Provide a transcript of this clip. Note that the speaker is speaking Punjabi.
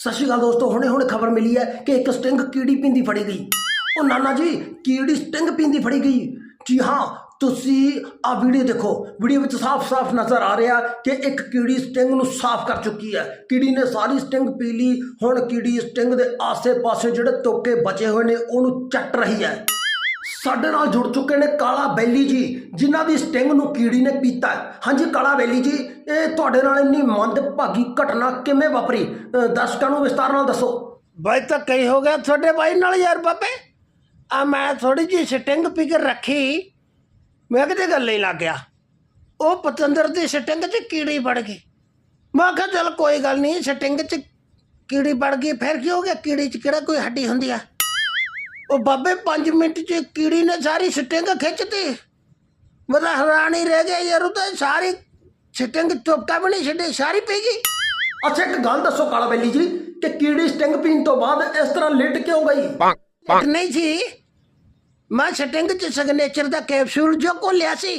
ਸਤਿ ਸ਼੍ਰੀ ਅਕਾਲ ਦੋਸਤੋ, ਹੁਣੇ ਹੁਣੇ ਖਬਰ ਮਿਲੀ ਹੈ ਕਿ ਇੱਕ ਸਟਿੰਗ ਕੀੜੀ ਪਿੰਦੀ ਫੜੀ ਗਈ। ਉਹ ਨਾਨਾ ਜੀ, ਕੀੜੀ ਸਟਿੰਗ ਪਿੰਦੀ ਫੜੀ ਗਈ। ਜੀ ਹਾਂ, ਤੁਸੀਂ ਆ ਵੀਡੀਓ ਦੇਖੋ। ਵੀਡੀਓ ਵਿੱਚ ਸਾਫ਼-ਸਾਫ਼ ਨਜ਼ਰ ਆ ਰਿਹਾ ਕਿ ਇੱਕ ਕੀੜੀ ਸਟਿੰਗ ਨੂੰ ਸਾਫ਼ ਕਰ ਚੁੱਕੀ ਹੈ। ਕੀੜੀ ਨੇ ਸਾਰੀ ਸਟਿੰਗ ਪੀ ਲਈ। ਹੁਣ ਕੀੜੀ ਸਟਿੰਗ ਦੇ ਆਸੇ-ਪਾਸੇ ਜਿਹੜੇ ਤੋਕੇ ਬਚੇ ਹੋਏ ਨੇ, ਉਹਨੂੰ ਚੱਟ ਰਹੀ ਹੈ। ਸਾਡੇ ਨਾਲ ਜੁੜ ਚੁੱਕੇ ਨੇ ਕਾਲਾ ਬੈਲੀ ਜੀ, ਜਿਨ੍ਹਾਂ ਦੀ ਸਟਿੰਗ ਨੂੰ ਕੀੜੀ ਨੇ ਪੀਤਾ ਹਾਂਜੀ, ਕਾਲਾ ਬੈਲੀ ਜੀ, ਇਹ ਤੁਹਾਡੇ ਨਾਲ ਇੰਨੀ ਮੰਦਭਾਗੀ ਘਟਨਾ ਕਿਵੇਂ ਵਾਪਰੀ? ਦਰਸ਼ਕਾਂ ਨੂੰ ਵਿਸਤਾਰ ਨਾਲ ਦੱਸੋ। ਬਾਈ, ਤਾਂ ਕਈ ਹੋ ਗਿਆ, ਤੁਹਾਡੇ ਬਾਈ ਨਾਲ ਯਾਰ ਬਾਬੇ। ਆ ਮੈਂ ਥੋੜੀ ਜਿਹੀ ਸਟਿੰਗ ਪੀ ਕੇ ਰੱਖੀ। ਮੈਂ ਕਿਤੇ ਗੱਲ ਹੀ ਲੱਗ ਗਿਆ। ਉਹ ਪਤੰਦਰ ਦੀ ਸਟਿੰਗ 'ਚ ਕੀੜੀ ਵੜ ਗਈ। ਮੈਂ ਕਿਹਾ, ਚੱਲ ਕੋਈ ਗੱਲ ਨਹੀਂ, ਸਟਿੰਗ 'ਚ ਕੀੜੀ ਵੜ ਗਈ, ਫਿਰ ਕੀ ਹੋ ਗਿਆ? ਕੀੜੀ 'ਚ ਕਿਹੜਾ ਕੋਈ ਹੱਡੀ ਹੁੰਦੀ ਆ? ਉਹ ਬਾਬੇ 5 ਮਿੰਟ 'ਚ ਕੀੜੀ ਨੇ ਸਾਰੀ ਸਟਿੰਗ ਖਿੱਚਤੀ। ਮੈਂ ਤਾਂ ਹੈਰਾਨ ਹੀ ਰਹਿ ਗਿਆ ਯਾਰ ਉਹ ਤਾਂ ਸਾਰੀ ਸਟਿੰਗ ਚੁੱਪਤਾ ਵੀ ਨਹੀਂ ਛੱਡੀ ਸਾਰੀ ਪੀ ਗਈ। ਅੱਛਾ ਇੱਕ ਗੱਲ ਦੱਸੋ ਕਾਲਾ ਬੈਲੀ ਜੀ ਕਿ ਕੀੜੀ ਸਟਿੰਗ ਪੀਣ ਤੋਂ ਬਾਅਦ ਇਸ ਤਰ੍ਹਾਂ ਲਿਟ ਕਿਉਂ ਗਈ? ਨਹੀਂ ਸੀ। ਮੈਂ ਸਟਿੰਗ ਚ ਸਿਗਨੇਚਰ ਦਾ ਕੈਪਸੂਲ ਜੋ ਕੋ ਲਿਆ ਸੀ।